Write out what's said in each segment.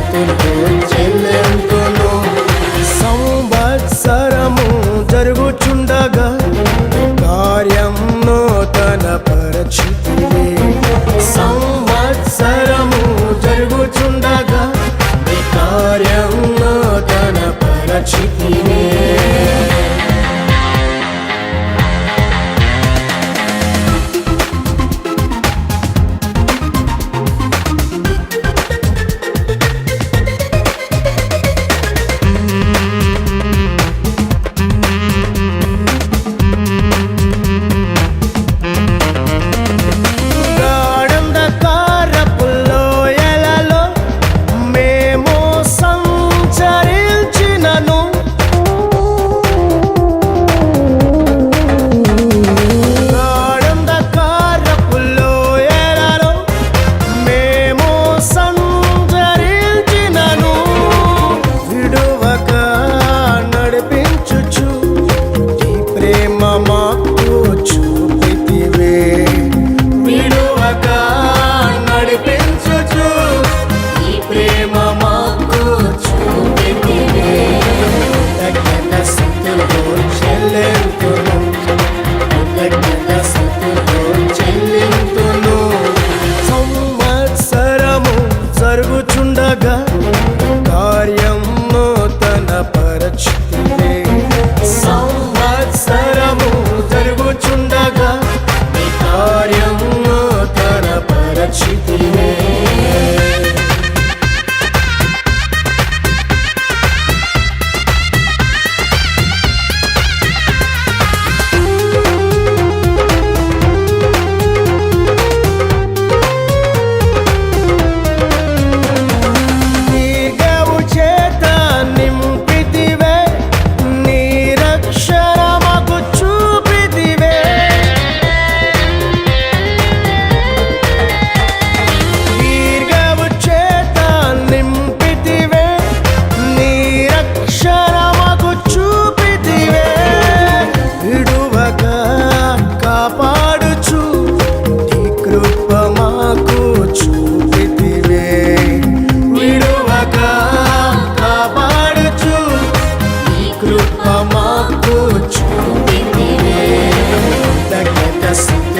చెల్లింతులు చెల్లింతులు సంవత్సరము జరుగుచుండగా కార్యం నూతన పరచిత te.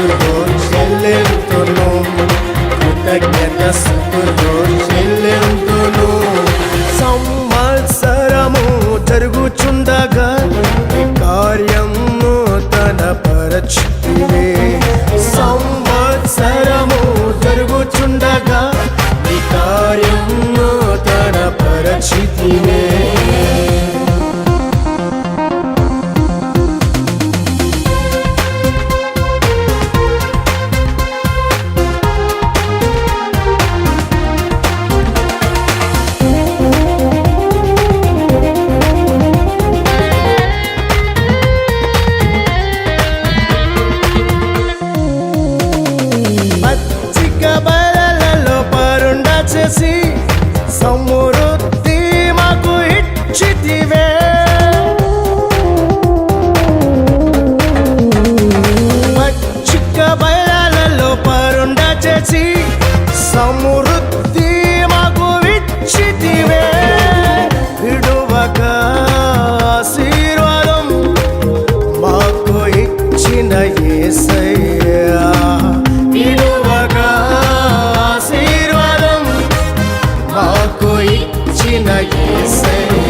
tudo, gelei o teu nome, puta que é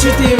to the